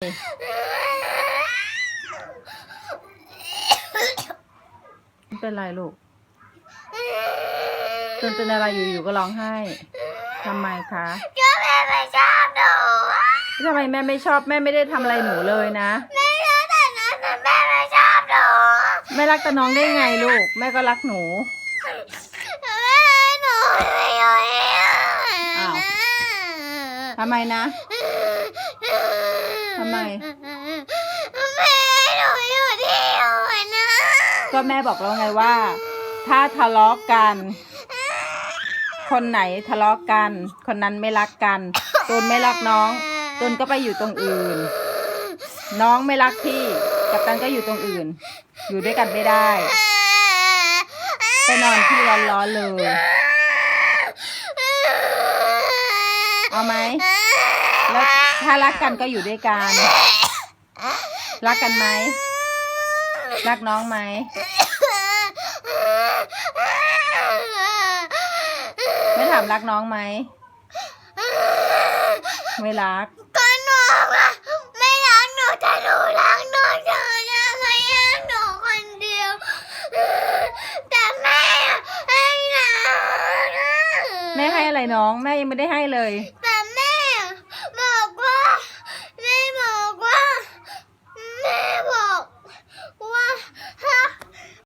ไม่เป็นไรลูกจนเป็นอะไรอยู่ๆก็ร้องไห้ทำไมคะก็แม่ไม่ชอบหนูทำไมแม่ไม่ชอบแม่ไม่ได้ทำอะไรหนูเลยนะแม่รู้แต่นั้นแต่แม่ไม่ชอบหนูแม่รักแต่น้องได้ไงลูก แม่ก็รักหนูแม่ให้หนูไปอยู่เองอ้าวทำไมนะทำไม แม่ให้หนูอยู่ที่อื่นนะก็แม่บอกแล้วไงว่า ถ้าทะเลาะกัน คนไหนทะเลาะกัน คนนั้นไม่รักกันตูนไม่รักน้องตูนก็ไปอยู่ตรงอื่น น้องไม่รักพี่ กับตันก็อยู่ตรงอื่น อยู่ด้วยกันไม่ได้ ไปนอนที่ร้อนๆเลย เอาไหมแล้วถ้ารักกันก็อยู่ด้วยกัน รักกันไหม รักน้องไหม ไม่ถามรักน้องไหม ไม่รัก ก็หนูอะไม่รักหนูแต่หนูรักหนูเธอจะไม่รักหนูคนเดียว แต่แม่ให้หนู แม่ให้อะไรน้อง แม่ยังไม่ได้ให้เลย